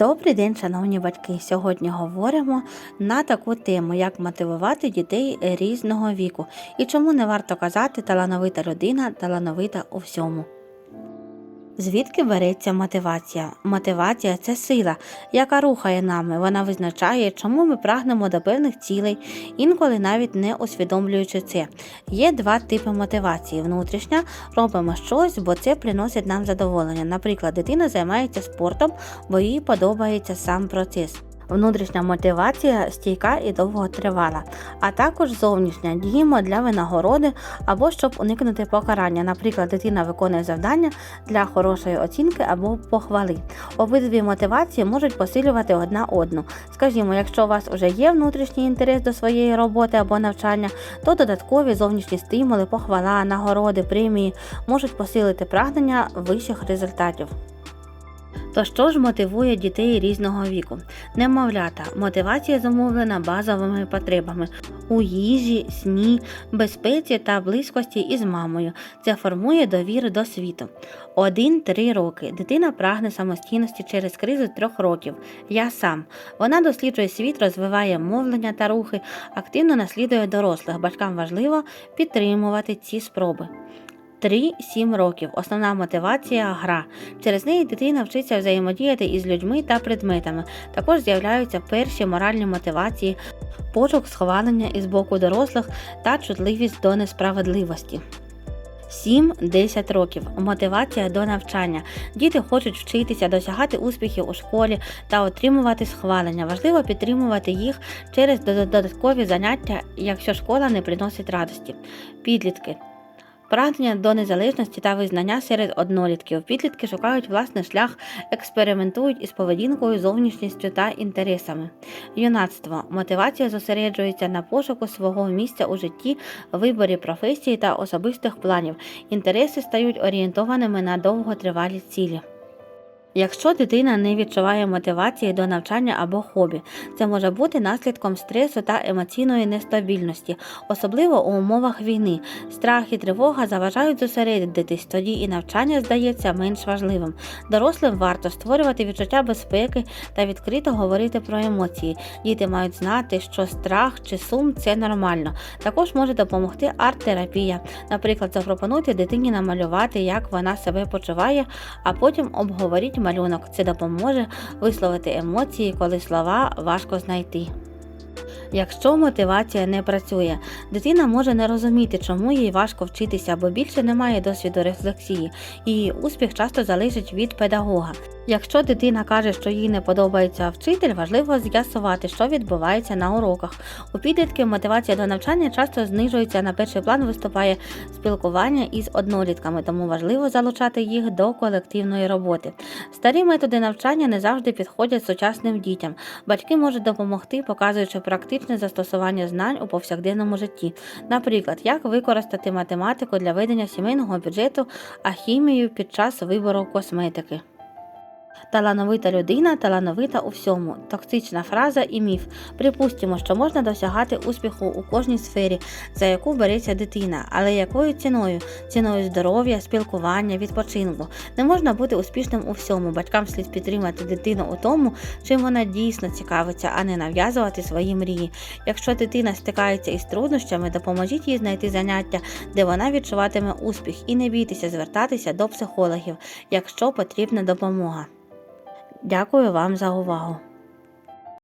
Добрий день, шановні батьки. Сьогодні говоримо на таку тему, як мотивувати дітей різного віку і чому не варто казати талановита людина, талановита у всьому. Звідки береться мотивація? Мотивація це сила, яка рухає нами. Вона визначає, чому ми прагнемо до певних цілей, інколи навіть не усвідомлюючи це. Є два типи мотивації: внутрішня робимо щось, бо це приносить нам задоволення. Наприклад, дитина займається спортом, бо їй подобається сам процес. Внутрішня мотивація стійка і довготривала, а також зовнішня діємо для винагороди або щоб уникнути покарання. Наприклад, дитина виконує завдання для хорошої оцінки або похвали. Обидві мотивації можуть посилювати одна одну. Скажімо, якщо у вас вже є внутрішній інтерес до своєї роботи або навчання, то додаткові зовнішні стимули, похвала, нагороди, премії можуть посилити прагнення вищих результатів. То що ж мотивує дітей різного віку? Немовлята, мотивація зумовлена базовими потребами у їжі, сні, безпеці та близькості із мамою. Це формує довіру до світу. 1-3 роки. Дитина прагне самостійності через кризу трьох років. Я сам. Вона досліджує світ, розвиває мовлення та рухи, активно наслідує дорослих. Батькам важливо підтримувати ці спроби. 3-7 років. Основна мотивація гра. Через неї дитина вчиться взаємодіяти із людьми та предметами. Також з'являються перші моральні мотивації, пошук схвалення із боку дорослих та чутливість до несправедливості. 7-10 років мотивація до навчання. Діти хочуть вчитися, досягати успіхів у школі та отримувати схвалення. Важливо підтримувати їх через додаткові заняття, якщо школа не приносить радості. Підлітки. Прагнення до незалежності та визнання серед однолітків. Підлітки шукають власний шлях, експериментують із поведінкою, зовнішністю та інтересами. Юнацтво. Мотивація зосереджується на пошуку свого місця у житті, виборі професії та особистих планів. Інтереси стають орієнтованими на довготривалі цілі. Якщо дитина не відчуває мотивації до навчання або хобі, це може бути наслідком стресу та емоційної нестабільності, особливо у умовах війни. Страх і тривога заважають зосередитись, тоді і навчання здається менш важливим. Дорослим варто створювати відчуття безпеки та відкрито говорити про емоції. Діти мають знати, що страх чи сум це нормально. Також може допомогти арт-терапія. Наприклад, запропонуйте дитині намалювати, як вона себе почуває, а потім обговоріть малюнок. Це допоможе висловити емоції, коли слова важко знайти. Якщо мотивація не працює, дитина може не розуміти, чому їй важко вчитися, бо більше немає досвіду рефлексії, і успіх часто залежить від педагога. Якщо дитина каже, що їй не подобається вчитель, важливо з'ясувати, що відбувається на уроках. У підлітків мотивація до навчання часто знижується на перший план виступає спілкування із однолітками, тому важливо залучати їх до колективної роботи. Старі методи навчання не завжди підходять сучасним дітям. Батьки можуть допомогти, показуючи практичне застосування знань у повсякденному житті. Наприклад, як використати математику для ведення сімейного бюджету, а хімію під час вибору косметики. Талановита людина, талановита у всьому. Токсична фраза і міф. Припустимо, що можна досягати успіху у кожній сфері, за яку береться дитина, але якою ціною? Ціною здоров'я, спілкування, відпочинку. Не можна бути успішним у всьому. Батькам слід підтримати дитину у тому, чим вона дійсно цікавиться, а не нав'язувати свої мрії. Якщо дитина стикається із труднощами, допоможіть їй знайти заняття, де вона відчуватиме успіх, і не бійтеся звертатися до психологів, якщо потрібна допомога. Дякую вам за увагу!